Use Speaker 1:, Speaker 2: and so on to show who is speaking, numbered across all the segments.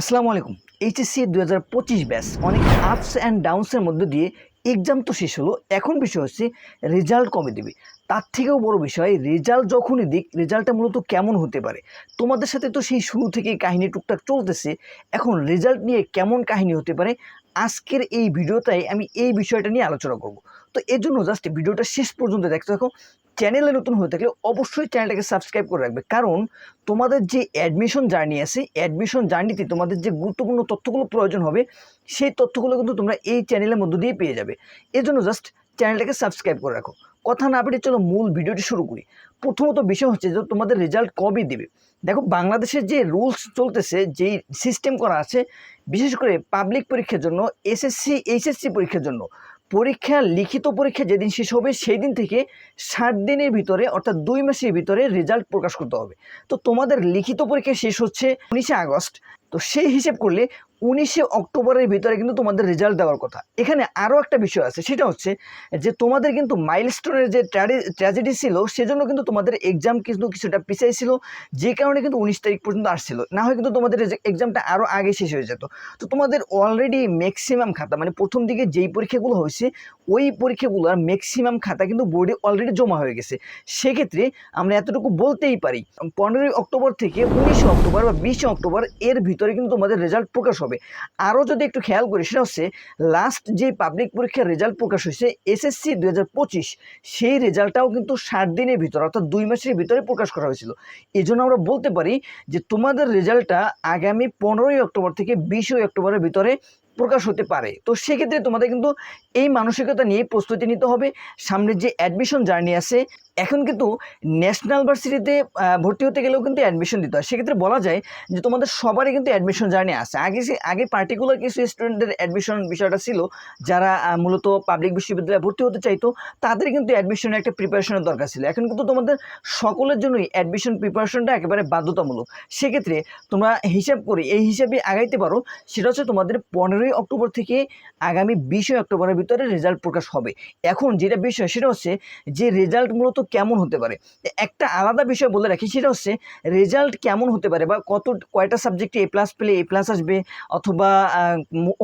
Speaker 1: আসসালামু আলাইকুম। এইচএসসি দু হাজার পঁচিশ ব্যাস অনেক আপস অ্যান্ড ডাউনসের মধ্যে দিয়ে এক্সাম তো শেষ হলো, এখন বিষয় হচ্ছে রেজাল্ট কবে দেবে? তার থেকেও বড় বিষয় রেজাল্ট যখনই দিক রেজাল্টটা মূলত কেমন হতে পারে? তোমাদের সাথে তো সেই শুরু থেকেই কাহিনী টুকটাক চলতেছে, এখন রেজাল্ট নিয়ে কেমন কাহিনী হতে পারে? আজকের এই ভিডিওটাই আমি এই বিষয়টা নিয়ে আলোচনা করব। তো এর জন্য জাস্ট ভিডিওটা শেষ পর্যন্ত দেখতে থাকো। চ্যানেলে নতুন হয়ে থাকলে অবশ্যই চ্যানেলটাকে সাবস্ক্রাইব করে রাখবে। কারণ তোমাদের যে অ্যাডমিশন জার্নি আছে অ্যাডমিশন জার্নিতে তোমাদের যে গুরুত্বপূর্ণ তথ্যগুলো প্রয়োজন হবে, সেই তথ্যগুলো কিন্তু তোমরা এই চ্যানেলের মধ্য দিয়ে পেয়ে যাবে। এর জন্য জাস্ট চ্যানেলটাকে সাবস্ক্রাইব করে রাখো। কথা না পেরে চলো মূল ভিডিওটি শুরু করি। প্রথমত বিষয় হচ্ছে যে তোমাদের রেজাল্ট কবে দেবে? দেখো বাংলাদেশের যে রুলস চলতেছে, যেই সিস্টেম করা আছে বিশেষ করে পাবলিক পরীক্ষার জন্য এসএসসি এইচএসসি পরীক্ষার জন্য। পরীক্ষা লিখিত পরীক্ষা যেদিন শেষ হবে সেই দিন থেকে ষাট দিনের ভিতরে, অর্থাৎ দুই মাসের ভিতরে রেজাল্ট প্রকাশ করতে হবে। তো তোমাদের লিখিত পরীক্ষা শেষ হচ্ছে উনিশে আগস্ট। তো সেই হিসেব করলে উনিশে অক্টোবরের ভিতরে কিন্তু তোমাদের রেজাল্ট দেওয়ার কথা। এখানে আরও একটা বিষয় আছে, সেটা হচ্ছে যে তোমাদের কিন্তু মাইলস্টোনের যে ট্র্যাজেডি ছিল, সেজন্য কিন্তু তোমাদের এক্সাম কিন্তু কিছুটা পিছাই ছিল, যে কারণে কিন্তু উনিশ তারিখ পর্যন্ত আসছিল। না হয় কিন্তু তোমাদের এক্সামটা আরও আগে শেষ হয়ে যেত। তো তোমাদের অলরেডি ম্যাক্সিমাম খাতা মানে প্রথম দিকে যেই পরীক্ষাগুলো হয়েছে, ওই পরীক্ষাগুলোর ম্যাক্সিমাম খাতা কিন্তু বোর্ডে অলরেডি জমা হয়ে গেছে। সেক্ষেত্রে আমরা এতটুকু বলতেই পারি, পনেরোই অক্টোবর থেকে উনিশে অক্টোবর বা বিশে অক্টোবর এর ভিতরে কিন্তু তোমাদের রেজাল্ট প্রকাশ আরও যদি একটু খেয়াল করি, সেটা হচ্ছে লাস্ট যে পাবলিক পরীক্ষার রেজাল্ট প্রকাশ হয়েছে এসএসসি দু হাজার পঁচিশ, সেই রেজাল্টটাও কিন্তু ষাট দিনের ভিতরে, অর্থাৎ দুই মাসের ভিতরে প্রকাশ করা হয়েছিল। এই আমরা বলতে পারি যে তোমাদের রেজাল্টটা আগামী পনেরোই অক্টোবর থেকে বিশই অক্টোবরের ভিতরে প্রকাশ হতে পারে। তো সেক্ষেত্রে তোমাদের কিন্তু এই মানসিকতা নিয়ে প্রস্তুতি নিতে হবে। সামনের যে অ্যাডমিশন জার্নি আছে, এখন কিন্তু ন্যাশনাল ভার্সিটিতে ভর্তি হতে গেলেও কিন্তু অ্যাডমিশন দিতে হয়। সেক্ষেত্রে বলা যায় যে তোমাদের সবারই কিন্তু অ্যাডমিশন জার্নি আছে। আগে আগে পার্টিকুলার কিছু স্টুডেন্টদের অ্যাডমিশন বিষয়টা ছিল, যারা মূলত পাবলিক বিশ্ববিদ্যালয়ে ভর্তি হতে চাইতো, তাদের কিন্তু অ্যাডমিশনের একটা প্রিপারেশনের দরকার ছিল। এখন কিন্তু তোমাদের সকলের জন্যই অ্যাডমিশন প্রিপারেশনটা একেবারে বাধ্যতামূলক। সেক্ষেত্রে তোমরা হিসাব করে, এই হিসাবে আগাইতে পারো, সেটা হচ্ছে তোমাদের পনেরোই অক্টোবর থেকে আগামী বিশই অক্টোবরের ভিতরে রেজাল্ট প্রকাশ হবে। এখন যেটা বিষয়, সেটা হচ্ছে যে রেজাল্ট মূলত কেমন হতে পারে? একটা আলাদা বিষয় বলে রাখি, সেটা হচ্ছে রেজাল্ট কেমন হতে পারে বা কত, কয়টা সাবজেক্টে এ প্লাস পেলে এ প্লাস আসবে? অথবা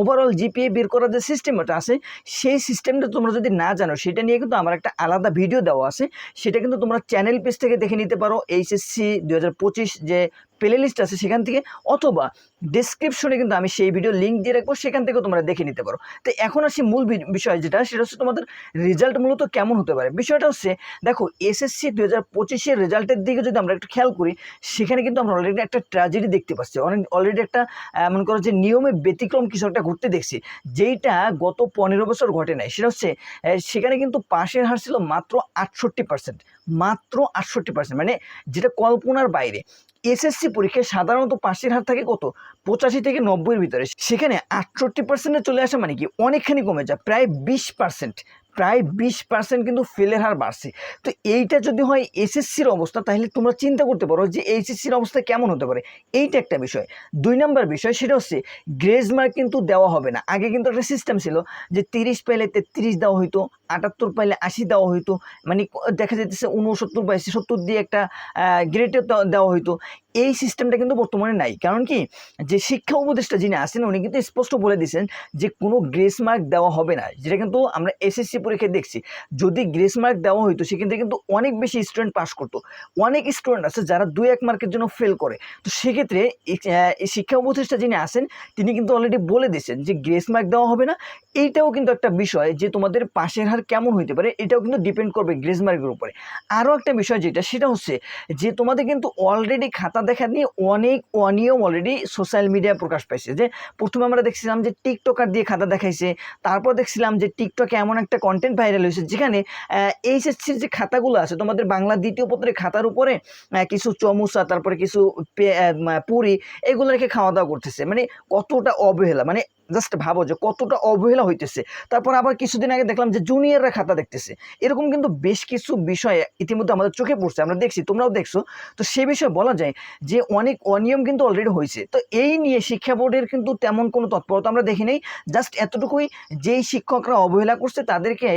Speaker 1: ওভারঅল জিপিএ বের করার যে সিস্টেমটা আছে, সেই সিস্টেমটা তোমরা যদি না জানো, সেটা নিয়ে কিন্তু আমার একটা আলাদা ভিডিও দেওয়া আছে। সেটা কিন্তু তোমরা চ্যানেল পেজ থেকে দেখে নিতে পারো এইচএসসি দু হাজার পঁচিশ যে প্লে লিস্ট আছে সেখান থেকে অথবা ডিসক্রিপশনে কিন্তু আমি সেই ভিডিও লিঙ্ক দিয়ে রাখব, সেখান থেকেও তোমরা দেখে নিতে পারো। তো এখন আসি মূল বিষয় যেটা, সেটা হচ্ছে তোমাদের রেজাল্ট মূলত কেমন হতে পারে। বিষয়টা হচ্ছে, দেখো এসএসসি দু হাজার পঁচিশের রেজাল্টের দিকে যদি আমরা একটু খেয়াল করি, সেখানে কিন্তু আমরা অলরেডি একটা ট্র্যাজেডি দেখতে পাচ্ছি। অনেক অলরেডি একটা মনে করো যে নিয়মে ব্যতিক্রম কিছু একটা ঘটতে দেখছি, যেইটা গত পনেরো বছর ঘটে নাই। সেটা হচ্ছে সেখানে কিন্তু পাশের হার ছিল মাত্র আটষট্টি পার্সেন্ট মাত্র আটষট্টি পার্সেন্ট মানে যেটা কল্পনার বাইরে। এসএসসি পরীক্ষায় সাধারণত পাশের হার থাকে কত? পঁচাশি থেকে নব্বইয়ের ভিতরে। সেখানে আটষট্টি পার্সেন্টে চলে আসা মানে কি? অনেকখানি কমে যায়, প্রায় বিশ পার্সেন্ট প্রায় বিশ পার্সেন্ট কিন্তু ফেলের হার বাড়ছে। তো এইটা যদি হয় এসএসসির অবস্থা, তাহলে তোমরা চিন্তা করতে পারো যে এইচএসসির অবস্থা কেমন হতে পারে। এইটা একটা বিষয়। দুই নম্বর বিষয় সেটা হচ্ছে গ্রেজ মার্ক কিন্তু দেওয়া হবে না। আগে কিন্তু একটা সিস্টেম ছিল যে তিরিশ পাইলে তেত্রিশ দেওয়া হইতো, আটাত্তর পাইলে আশি দেওয়া হইতো। মানে দেখা যেতেছে উনসত্তর বা সত্তর দিয়ে একটা গ্রেডে দেওয়া হইতো। এই সিস্টেমটা কিন্তু বর্তমানে নাই। কারণ কি? যে শিক্ষা উপদেষ্টা যিনি আসেন উনি কিন্তু স্পষ্ট বলে দিয়েছেন যে কোনো গ্রেস মার্ক দেওয়া হবে না। যেটা কিন্তু আমরা এসএসসি পরীক্ষায় দেখছি। যদি গ্রেস মার্ক দেওয়া হইতো, সেক্ষেত্রে কিন্তু অনেক বেশি স্টুডেন্ট পাস করতো। অনেক স্টুডেন্ট আছে যারা দুই এক মার্কের জন্য ফেল করে। তো সেক্ষেত্রে এই শিক্ষা উপদেষ্টা যিনি আসেন তিনি কিন্তু অলরেডি বলে দিয়েছেন যে গ্রেস মার্ক দেওয়া হবে না। এইটাও কিন্তু একটা বিষয় যে তোমাদের পাশের হার কেমন হইতে পারে, এটাও কিন্তু ডিপেন্ড করবে গ্রেস মার্কের উপরে। আরও একটা বিষয় যেটা, সেটা হচ্ছে যে তোমাদের কিন্তু অলরেডি খাতা দেখা নিয়ে অনেক অনিয়ম অলরেডি সোশ্যাল মিডিয়ায় প্রকাশ পাইছে। যে প্রথমে আমরা দেখছিলাম যে টিকটকার দিয়ে খাতা দেখাইছে, তারপর দেখছিলাম যে টিকটকে এমন একটা কন্টেন্ট ভাইরাল হয়েছে, যেখানে এইচএসসির যে খাতাগুলো আছে, তোমাদের বাংলা দ্বিতীয় পত্রের খাতার উপরে কিছু চমুসা তারপরে কিছু পুরি, এগুলো রেখে খাওয়া দাওয়া করতেছে। মানে কতটা অবহেলা মানে জাস্ট ভাবো যে কতটা অবহেলা হইতেছে। তারপর আবার কিছুদিন আগে দেখলাম যে জুনিয়ররা খাতা দেখতেছে। এরকম কিন্তু বেশ কিছু বিষয় ইতিমধ্যে আমাদের চোখে পড়ছে, আমরা দেখছি, তোমরাও দেখছ। তো সে বিষয়ে বলা যায় যে অনেক অনিয়ম কিন্তু অলরেডি হয়েছে। তো এই নিয়ে শিক্ষা বোর্ডের কিন্তু তেমন কোনো তৎপরতা আমরা দেখি নেই। জাস্ট এতটুকুই, যেই শিক্ষকরা অবহেলা করছে, তাদেরকে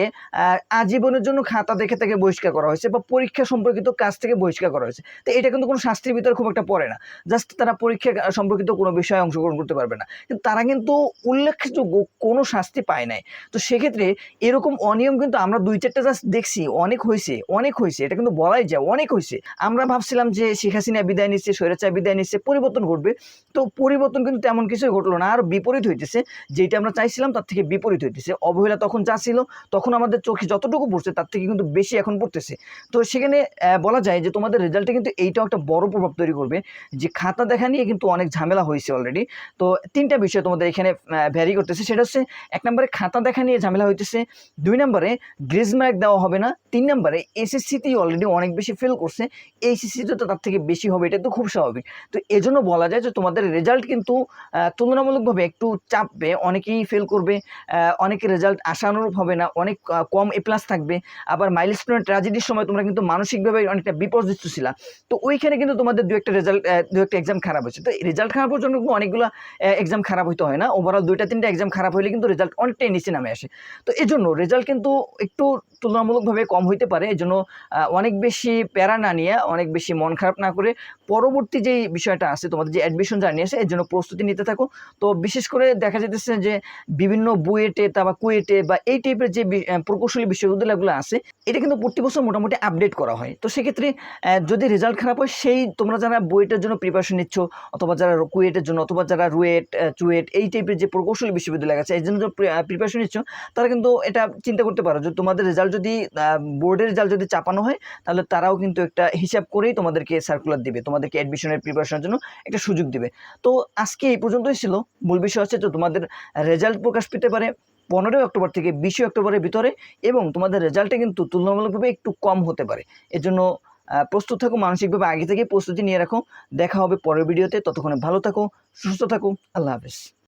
Speaker 1: আজীবনের জন্য খাতা দেখে থেকে বহিষ্কার করা হয়েছে বা পরীক্ষা সম্পর্কিত কাজ থেকে বহিষ্কার করা হয়েছে। তো এটা কিন্তু কোনো শাস্তির ভিতরে খুব একটা পড়ে না। জাস্ট তারা পরীক্ষা সম্পর্কিত কোনো বিষয়ে অংশগ্রহণ করতে পারবে না। কিন্তু তারা কিন্তু উল্লেখযোগ্য কোনো শাস্তি পায় নাই। তো সেক্ষেত্রে এরকম অনিয়ম কিন্তু আমরা দুই চারটা জাস্ট দেখছি, অনেক হয়েছে অনেক হয়েছে এটা কিন্তু বলাই যায়, অনেক হয়েছে আমরা ভাবছিলাম যে শেখ হাসিনা বিদায় নিচ্ছে, স্বৈরাচার বিদায় নিচ্ছে, পরিবর্তন ঘটবে। তো পরিবর্তন কিন্তু তেমন কিছুই ঘটলো না। আর বিপরীত হইতেছে যেটা আমরা চাইছিলাম তার থেকে বিপরীত হইতেছে। অবহেলা তখন যা ছিল, তখন আমাদের চোখে যতটুকু পড়ছে তার থেকে কিন্তু বেশি এখন পড়তেছে। তো সেখানে বলা যায় যে তোমাদের রেজাল্টে কিন্তু এইটাও একটা বড় প্রভাব তৈরি করবে যে খাতা দেখা নিয়ে কিন্তু অনেক ঝামেলা হয়েছে অলরেডি তো তিনটা বিষয় তোমাদের এখানে ভ্যারি করতেছে। সেটা হচ্ছে, এক নম্বরে খাতা দেখা নিয়ে ঝামেলা হইতেছে। দুই নম্বরে গ্রেজ মার্ক দেওয়া হবে না। তিন নম্বরে এসএসসিতেই অলরেডি অনেক বেশি ফেল করছে। এইচএসসিতে তো তার থেকে বেশি হবে, এটা তো খুব স্বাভাবিক। তো এজন্য বলা যায় যে তোমাদের রেজাল্ট কিন্তু তুলনামূলকভাবে একটু চাপবে অনেকেই ফেল করবে আহ, অনেকের রেজাল্ট আশানুরূপ হবে না অনেক কম এ প্লাস থাকবে আবার মাইলস্টোনের ট্র্যাজেডির সময় তোমরা কিন্তু মানসিকভাবে অনেকটা বিপর্যস্ত ছিলা। তো ওইখানে কিন্তু তোমাদের দু একটা রেজাল্ট দু একটা এক্সাম খারাপ হয়েছে। তো রেজাল্ট খারাপ জন্য কিন্তু অনেকগুলো এক্সাম খারাপ হইতে হয় না। ওভারঅল দুইটা তিনটা এক্সাম খারাপ হলে কিন্তু রেজাল্ট অনেকটাই নিচে নামে আসে। তো এই জন্য রেজাল্ট কিন্তু একটু তুলনামূলকভাবে কম হইতে পারে। এই জন্য অনেক বেশি প্যারা না নিয়ে অনেক বেশি মন খারাপ না করে পরবর্তী যেই বিষয়টা আছে তোমাদের যে অ্যাডমিশন জার্নি আছে এর জন্য প্রস্তুতি নিতে থাকো। তো বিশেষ করে দেখা যেতেছে যে বিভিন্ন বুয়েটে বা কুয়েটে বা এই টাইপের যে প্রকৌশলী বিশ্ববিদ্যালয়গুলো আছে, এটা কিন্তু প্রতি বছর মোটামুটি আপডেট করা হয়। তো সেক্ষেত্রে যদি রেজাল্ট খারাপ হয়, সেই তোমরা যারা বুয়েটের জন্য প্রিপারেশন নিচ্ছ, অথবা যারা কুয়েটের জন্য, অথবা যারা রুয়েট চুয়েট, এই টাইপের যে প্রকৌশলী বিশ্ববিদ্যালয় আছে, এর জন্য প্রিপারেশন নিচ্ছ, তারা কিন্তু এটা চিন্তা করতে পারো যে তোমাদের রেজাল্ট যদি বোর্ডের রেজাল্ট যদি চাপানো হয়, তাহলে তারাও কিন্তু একটা হিসাব করেই তোমাদেরকে সার্কুলার দিবে, তোমাদেরকে অ্যাডমিশনের প্রিপারেশনের জন্য একটা সুযোগ দিবে। তো আজকে এই পর্যন্তই ছিল। মূল বিষয় হচ্ছে যে তোমাদের রেজাল্ট প্রকাশ পেতে পারে পনেরোই অক্টোবর থেকে বিশে অক্টোবরের ভিতরে এবং তোমাদের রেজাল্টে কিন্তু তুলনামূলকভাবে একটু কম হতে পারে। এজন্য জন্য প্রস্তুত থাকো, মানসিকভাবে আগে থেকে প্রস্তুতি নিয়ে রাখো। দেখা হবে পরের ভিডিওতে ততক্ষণে ভালো থাকো, সুস্থ থাকো। আল্লাহ হাফেজ।